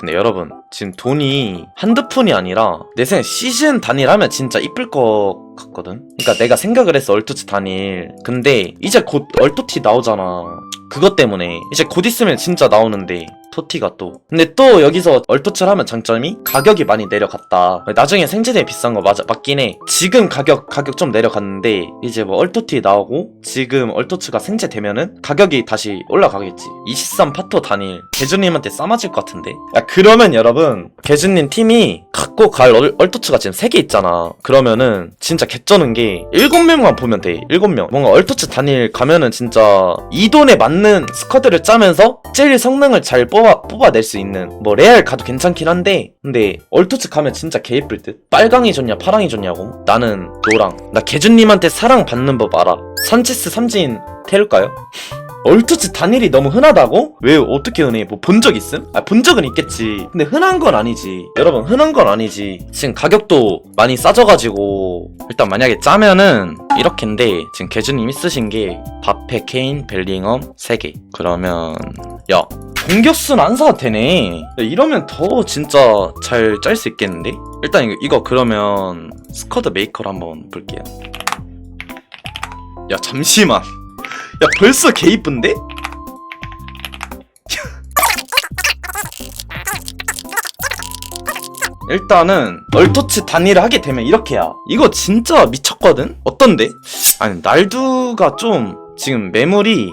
근데 여러분 지금 돈이 한두 푼이 아니라 내 생각에 시즌 단일하면 진짜 이쁠 것 같거든? 그러니까 내가 생각을 했어 얼토츠 단일. 근데 이제 곧 얼토티 나오잖아 그것 때문에 이제 곧 있으면 진짜 나오는데 토티가 또. 근데 또 여기서 얼토츠를 하면 장점이 가격이 많이 내려갔다. 나중에 생제대 비싼 거 맞아 맞긴 해. 지금 가격 가격 좀 내려갔는데 이제 뭐 얼토티 나오고 지금 얼토츠가 생제되면은 가격이 다시 올라가겠지. 23 파토 단일 개준님한테 싸맞을 것 같은데? 야 그러면 여러분 개준님 팀이 갖고 갈 얼, 얼토츠가 지금 3개 있잖아. 그러면은 진짜 개쩌는 게 7명만 보면 돼 7명. 뭔가 얼토츠 단일 가면은 진짜 이 돈에 맞는 스쿼드를 짜면서 제일 성능을 잘 뽑아, 뽑아낼 수 있는 뭐 레알 가도 괜찮긴 한데 근데 얼토츠 가면 진짜 개 예쁠 듯? 빨강이 좋냐 파랑이 좋냐고? 나는 노랑. 나 개준님한테 사랑 받는 법 알아. 산체스 삼진 태울까요? 얼토츠 단일이 너무 흔하다고? 왜 어떻게 흔해? 뭐 본 적 있음? 아 본 적은 있겠지 근데 흔한 건 아니지 여러분 흔한 건 아니지 지금 가격도 많이 싸져가지고 일단 만약에 짜면은 이렇게인데 지금 개주님이 쓰신 게 바페 케인 벨링엄 3개 그러면 야 공격수는 안 사도 되네 야, 이러면 더 진짜 잘 짤 수 있겠는데? 일단 이거, 이거 그러면 스쿼드 메이커를 한번 볼게요 야 잠시만 야 벌써 개 이쁜데? 일단은 얼토츠 단일을 하게 되면 이렇게야 이거 진짜 미쳤거든? 어떤데? 아니 날두가 좀 지금 매물이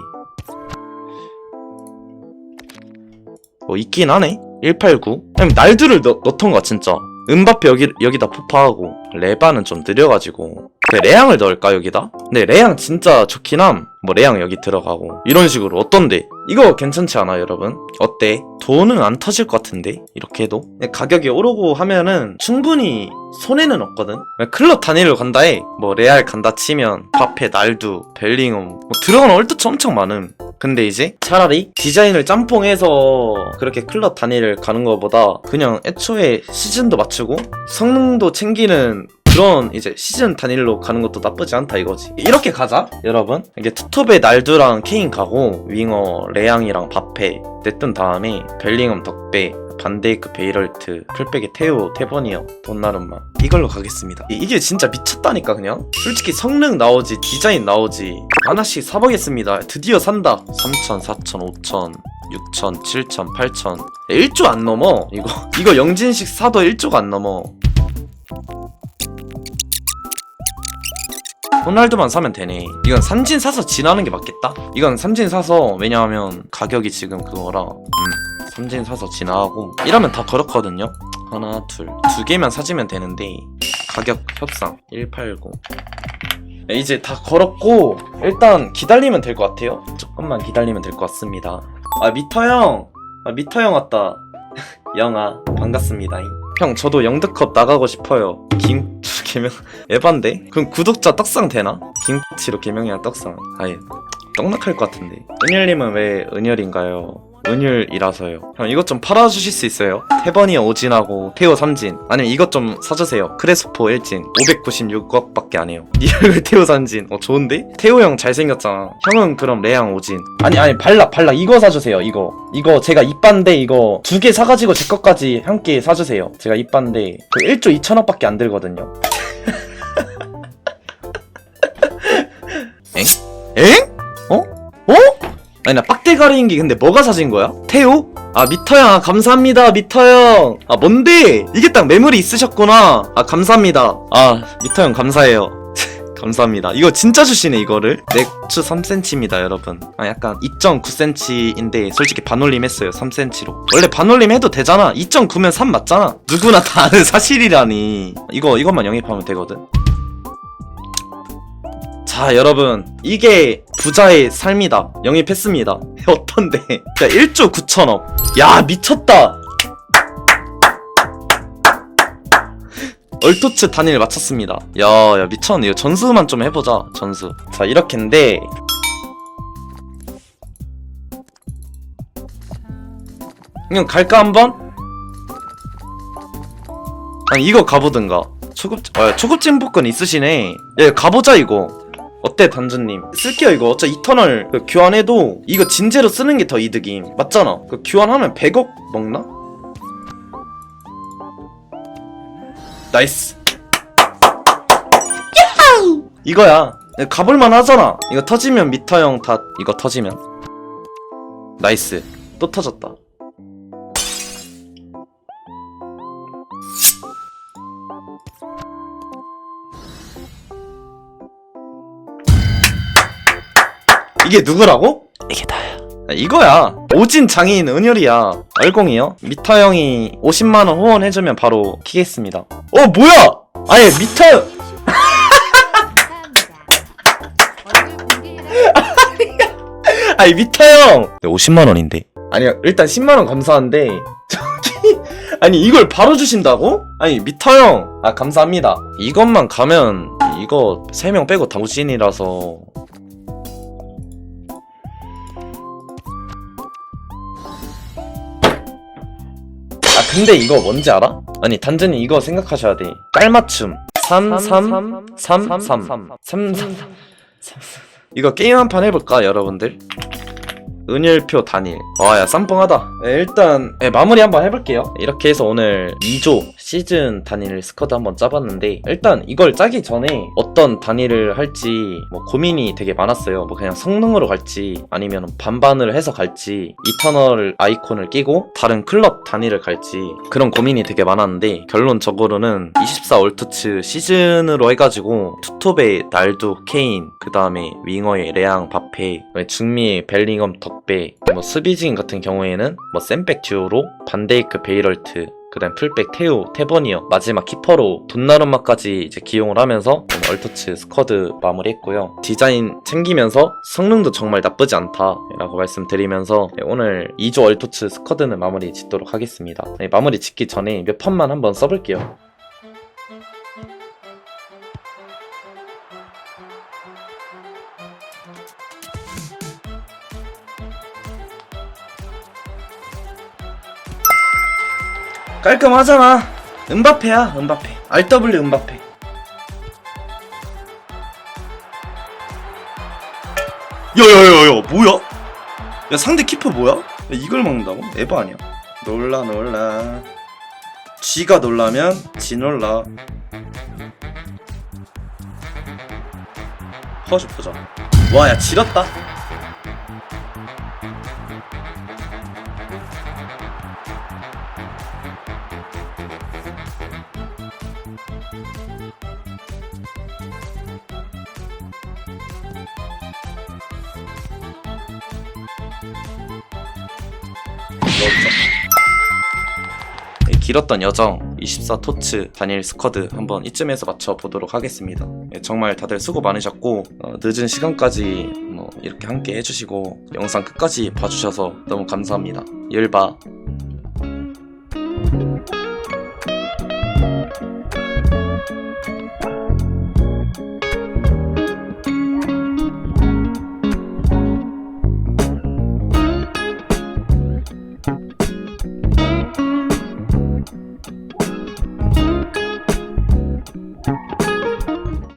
뭐 있긴 하네 189 아니 날두를 넣, 넣던가 진짜 은바페 여기, 여기다 포파하고 레바는 좀 느려가지고 그 레앙을 넣을까 여기다? 근데 레앙 진짜 좋긴 함. 뭐 레앙 여기 들어가고 이런 식으로 어떤데? 이거 괜찮지 않아 여러분? 어때? 돈은 안 터질 것 같은데 이렇게 해도 근데 가격이 오르고 하면은 충분히 손해는 없거든 클럽 단위로 간다 해뭐 레알 간다 치면 바페 날두 벨링엄 뭐 들어가는 얼토츠 엄청 많음 근데 이제 차라리 디자인을 짬뽕해서 그렇게 클럽 단위를 가는 것보다 그냥 애초에 시즌도 맞추고 성능도 챙기는 그런 이제 시즌 단일로 가는 것도 나쁘지 않다 이거지. 이렇게 가자. 여러분? 이게 투톱에 날두랑 케인 가고 윙어 레앙이랑 바페 냈던 다음에 벨링엄 덕배 반데이크 베이럴트 풀백에 테오 테버니어 돈나름마 이걸로 가겠습니다. 이- 이게 진짜 미쳤다니까 그냥. 솔직히 성능 나오지 디자인 나오지 하나씩 사보겠습니다. 드디어 산다. 3천 4천 5천 6천 7천 8천. 1조 안 넘어 이거. 이거 영진식 사도 1조가 안 넘어 호날두만 사면 되네. 이건 삼진 사서 진하는 게 맞겠다? 이건 삼진 사서 왜냐하면 가격이 지금 그거라. 음, 삼진 사서 진하고 이러면 다 그렇거든요. 하나, 둘, 두 개만 사주면 되는데 가격 협상 189. 네, 이제 다 걸었고 일단 기다리면 될 것 같아요. 조금만 기다리면 될 것 같습니다. 아 미터 형, 아 미터 형 왔다. 영아 반갑습니다. 형 저도 영드컵 나가고 싶어요. 김치 개명 에반데? 그럼 구독자 떡상 되나? 김치로 개명이야 떡상. 아예 떡락할 것 같은데. 은열님은 왜 은열인가요? 은율이라서요. 형 이것 좀 팔아주실 수 있어요? 태번이 오진하고 태오 삼진 아니면 이것 좀 사주세요. 크레스포 1진 596억밖에 안 해요. 니 얼굴 태오 삼진 어 좋은데? 태오 형 잘생겼잖아. 형은 그럼 레앙 오진 아니 아니 발락 발락 이거 사주세요 이거 이거 제가 이반데 이거 두 개 사가지고 제 것까지 함께 사주세요. 제가 이반데 그 1조 2천억밖에 안 들거든요. 엥? 엥? 어? 어? 아니 나 빡대가리인 게 근데 뭐가 사진 거야? 태우? 아 미터형 감사합니다 미터형. 아 뭔데? 이게 딱 매물이 있으셨구나. 아 감사합니다. 아 미터형 감사해요. 감사합니다. 이거 진짜 주시네 이거를. 맥주 3cm입니다 여러분. 아 약간 2.9cm인데 솔직히 반올림 했어요 3cm로. 원래 반올림 해도 되잖아. 2.9면 3 맞잖아. 누구나 다 아는 사실이라니. 이거 이것만 영입하면 되거든 자 여러분. 이게 부자의 삶이다. 영입했습니다. 어떤데? 야 1조 9천억. 야 미쳤다. 얼토츠 단일 맞췄습니다. 야야 미쳤네. 이거 전수만 좀 해보자 전수. 자 이렇게인데. 그냥 갈까 한번? 아니 이거 가보든가. 초급 아 초급진 복권 있으시네. 예 가보자 이거 어때 단주님? 쓸게요 이거. 어차 이터널 그 교환해도 이거 진제로 쓰는 게 더 이득임. 맞잖아. 그 교환하면 100억 먹나? 나이스. 이거야. 네, 가볼만 하잖아. 이거 터지면 미터 형다 이거 터지면. 나이스. 또 터졌다. 이게 누구라고? 이게 나야. 이거야. 오진 장인 은율이야. 얼공이요? 미터형이 50만원 후원해주면 바로 키겠습니다. 어 뭐야? 아니 미터 아니 미터 형. 50만 원인데. 아니 일단 10만 원 감사한데 저기 아니 이걸 바로 주신다고? 아니 미터 형아 감사합니다. 이것만 가면 이거 3명 빼고 다 우진이라서 아 근데 이거 뭔지 알아? 아니 단순히 이거 생각하셔야 돼 깔맞춤 3 3 3 3 3 3 3 이거 게임 한 판 해볼까 여러분들? 은율표 단일 와야 쌈뽕하다 네, 일단 네, 마무리 한번 해볼게요 이렇게 해서 오늘 2조 시즌 단일 스쿼드 한번 짜봤는데 일단 이걸 짜기 전에 어떤 단일을 할지 뭐 고민이 되게 많았어요. 뭐 그냥 성능으로 갈지 아니면 반반을 해서 갈지 이터널 아이콘을 끼고 다른 클럽 단일을 갈지 그런 고민이 되게 많았는데 결론적으로는 24 얼투츠 시즌으로 해가지고 투톱의 날두 케인 그 다음에 윙어의 레앙 바페 중미의 벨링엄 덕배 뭐 스비징 같은 경우에는 뭐 샌백 듀오로 반데이크 베이럴트 그다음 풀백 테우 테버니어 마지막 키퍼로 돈나룸마까지 이제 기용을 하면서 좀 얼터츠 스쿼드 마무리했고요. 디자인 챙기면서 성능도 정말 나쁘지 않다라고 말씀드리면서 네, 오늘 2조 얼터츠 스쿼드는 마무리 짓도록 하겠습니다. 네, 마무리 짓기 전에 몇 판만 한번 써볼게요 깔끔하잖아. 은바페야, 은바페. RW 은바페. 야야야야, 뭐야? 야 상대 키퍼 뭐야? 야, 이걸 막는다고? 에바 아니야? 놀라 놀라. 쥐가 놀라면 지 놀라. 허즈 보자. 와, 야 지렸다. 네, 길었던 여정 24 토츠 다니엘 스쿼드 한번 이쯤에서 맞춰보도록 하겠습니다. 네, 정말 다들 수고 많으셨고 어, 늦은 시간까지 뭐 이렇게 함께 해주시고 영상 끝까지 봐주셔서 너무 감사합니다. 열바